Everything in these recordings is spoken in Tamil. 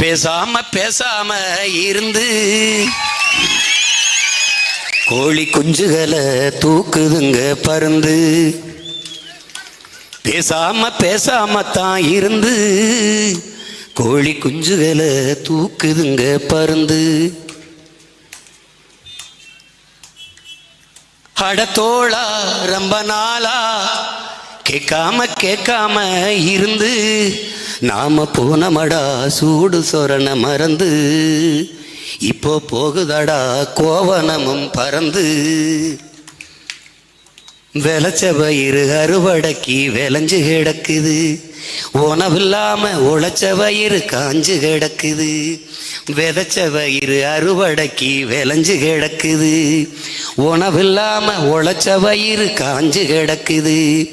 பேசாம பேசாம இருந்து கோழி குஞ்சுகளை தூக்குதுங்க பருந்து பேசாம பேசாம தான் இருந்து கோழி குஞ்சுகளை தூக்குதுங்க பருந்து அடத்தோளா ரொம்ப நாளா கேட்காம கேட்காம இருந்து நாம போனமடா சூடு சொரண மறந்து. இப்போ போகுதடா கோவனமும் பறந்து. விளைச்ச பயிறு அறுவடைக்கு விளைஞ்சு கிடக்குது. உணவில்லாம உழைச்ச வயிறு காஞ்சு கிடக்குது. விதைச்ச வயிறு அறுவடைக்கு விளைஞ்சு கிடக்குது. உணவில்லாம உழைச்ச வயிறு காஞ்சு கிடக்குது.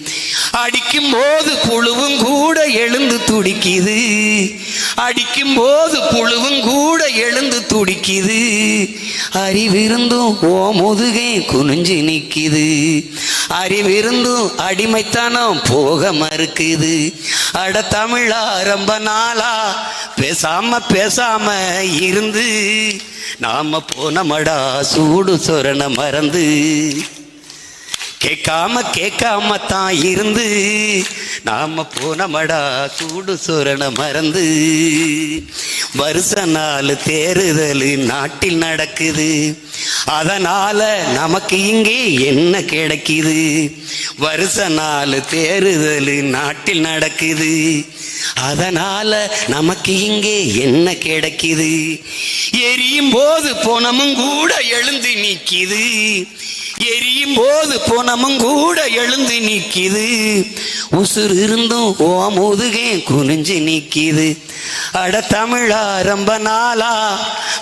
அடிக்கும் போது புழுவும் கூட எழுந்து துடிக்குது. அடிக்கும் போது புழுவும் கூட எழுந்து துடிக்குது. அறிவிருந்தும் ஓ முதுகே குனிஞ்சு நிற்கிது அறிவிருந்தும் அடிமைத்தனம் போக மறுக்குது. அட தமிழா ரொம்ப நாளா பேசாம பேசாம இருந்து. நாம போனமடா சூடு சொரண மறந்து. கேட்காம கேட்காம தான் இருந்து. நாம போனமடா சூடு சொரண மறந்து. வருஷ நாள் தேறுதல் நாட்டில் நடக்குது. அதனால நமக்கு இங்கே என்ன கிடைக்குது? வருஷ நாள் தேறுதல் நாட்டில் நடக்குது. அதனால நமக்கு இங்கே என்ன கிடைக்குது? எரியும் போது போனமும் கூட எழுந்து நிக்குது எரியும் போது புனமும் கூட எழுந்து நிக்கிது உசுர் இருந்தும் ஓ முதுகே குனிஞ்சு நிக்கிது அட தமிழா ரொம்ப நாளா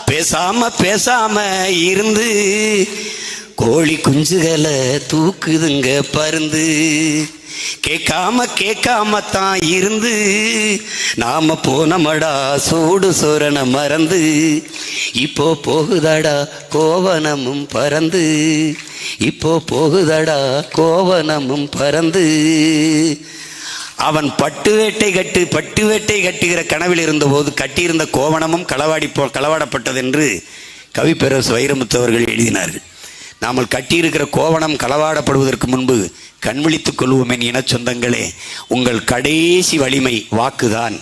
பேசாம பேசாம இருந்து கோழி குஞ்சுகளை தூக்குதுங்க பருந்து. கேட்காம கேட்காம தான் இருந்து. நாம போனமடா சூடு சோரண மறந்து. இப்போ போகுதடா கோவனமும் பறந்து. இப்போ போகுதடா கோவனமும் பறந்து. அவன் பட்டு வேட்டை கட்டு பட்டு வேட்டை கட்டுகிற கனவில் இருந்தபோது கட்டியிருந்த கோவணமும் களவாடி போ களவாடப்பட்டது என்று கவிப்பேரரசு வைரமுத்து அவர்கள் எழுதினார்கள். நாமல் கட்டியிருக்கிற கோவணம் களவாடப்படுவதற்கு முன்பு கண்விழித்துக் கொள்வோம் என் இனச் சொந்தங்களே. உங்கள் கடைசி வலிமை வாக்குதான்.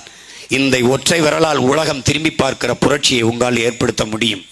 இந்த ஒற்றை விரலால் உலகம் திரும்பி பார்க்கிற புரட்சியை உங்களால் ஏற்படுத்த முடியும்.